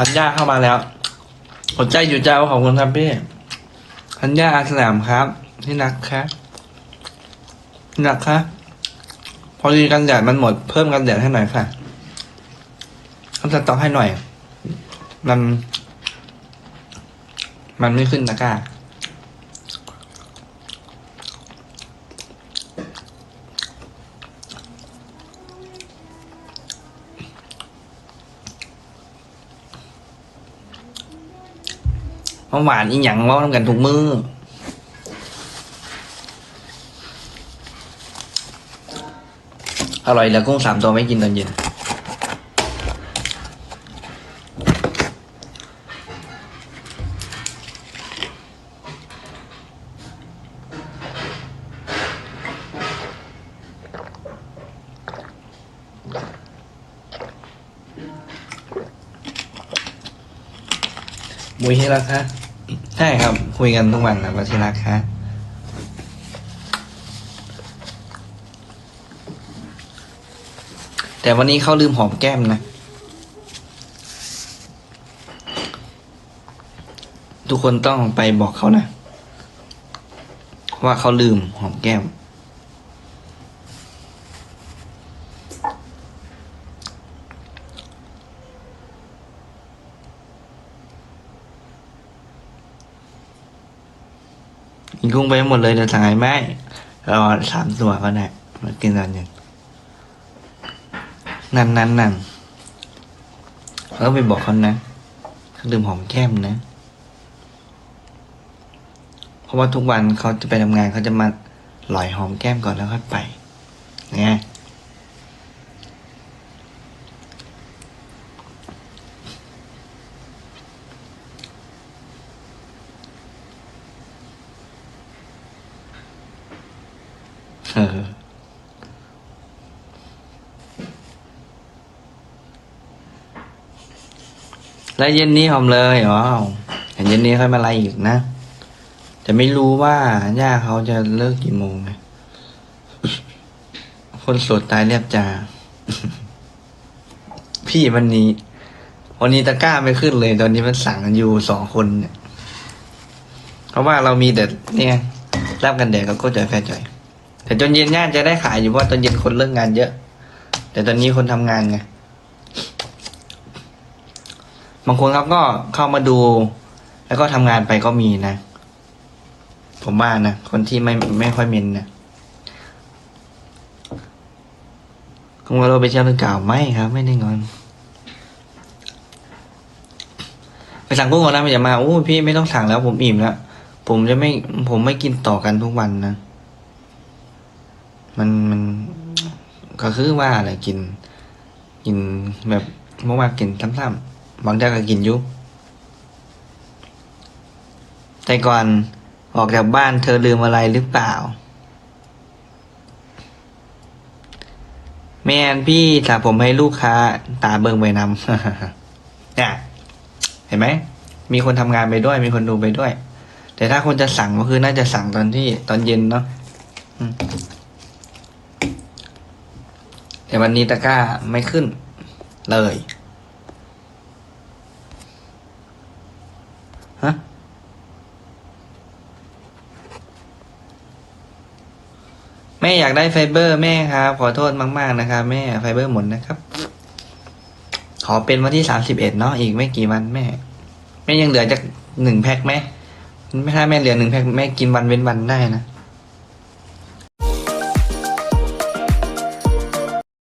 พันยาเข้ามาแล้วหัวใจอยู่เจ้าขอบคุณครับพี่พันยาอาสนามครับที่นักครับที่รักครับพอดีกันแดดมันหมดเพิ่มกันแดดให้หน่อยค่ะทำสั่งต่อให้หน่อย มัน มันไม่ขึ้นตะกร้า เมื่อวานอีหยังเว่าทำกันทุกมืออร่อยแล้วกุ้งสามตัวไม่กินตอนเย็นมุยที่รักคะ ใช่ครับ คุยกันทุกวันนะว่าที่รักคะแต่วันนี้เขาลืมหอมแก้มนะ ทุกคนต้องไปบอกเขานะ ว่าเขาลืมหอมแก้ม กินกุ้งไปหมดเลยเดี๋ยวสั่งให้แม่รอสามตัวก็ได้มากินตอนเย็นนั่นนั่นนั่นแล้วไปบอกเขานะเขาดื่มหอมแก้มนะ เพราะว่าทุกวันเขาจะไปทำงานเขาจะมาหลอยหอมแก้มก่อนแล้วค่อยไปไง แล้วเย็นนี้หอมเลยว้าวเห็นเย็นนี้ค่อยมาไล่อีกนะ แต่ไม่รู้ว่าย่าเขาจะเลิกกี่โมงคนโสดตายเรียบจา พี่วันนี้ วันนี้ตะกร้าไม่ขึ้นเลย ตอนนี้มันสั่งกันอยู่สองคนเนี่ย เพราะว่าเรามีแต่เนี่ยรับกันแดดกับก็จ่อยแฟร์จ่อย แต่ตอนเย็นย่าจะได้ขายอยู่เพราะตอนเย็นคนเลิกงานเยอะ แต่ตอนนี้คนทำงานไงบางคนเขาก็เข้ามาดู แล้วก็ทำงานไปก็มีนะ ผมว่านะคนที่ไม่ไม่ค่อยเมนนะคุณว่าเราไปเที่ยวหรือเปล่าไม่ครับ ไม่ได้งอนไปสั่งกุ้งก่อนนะไม่อย่ามาโอ้พี่ไม่ต้องสั่งแล้ว ผมอิ่มแล้วผมจะไม่ผมไม่กินต่อกันทุกวันนะ มันมันก็คือว่าอะไรกิน กินแบบเมื่อวานกินซ้ำๆบางเจ้าก็กินยุแต่ก่อนออกจากบ้านเธอลืมอะไรหรือเปล่า แม่พี่สาผมให้ลูกค้า ตาเบิงไปนำเนี่ยเห็นไหม มีคนทำงานไปด้วย มีคนดูไปด้วย แต่ถ้าคนจะสั่งก็คือน่าจะสั่งตอนที่ตอนเย็นเนาะ วันนี้ตะกร้าไม่ขึ้นเลยฮะแม่อยากได้ไฟเบอร์แม่ครับ ขอโทษมากๆนะครับ แม่ไฟเบอร์หมดนะครับ ขอเป็นวันที่สามสิบเอ็ดเนาะอีกไม่กี่วันแม่ แม่ยังเหลือจากหนึ่งแพ็คไหมถ้าแม่เหลือหนึ่งแพ็คแม่กินวันเว้นวันได้นะ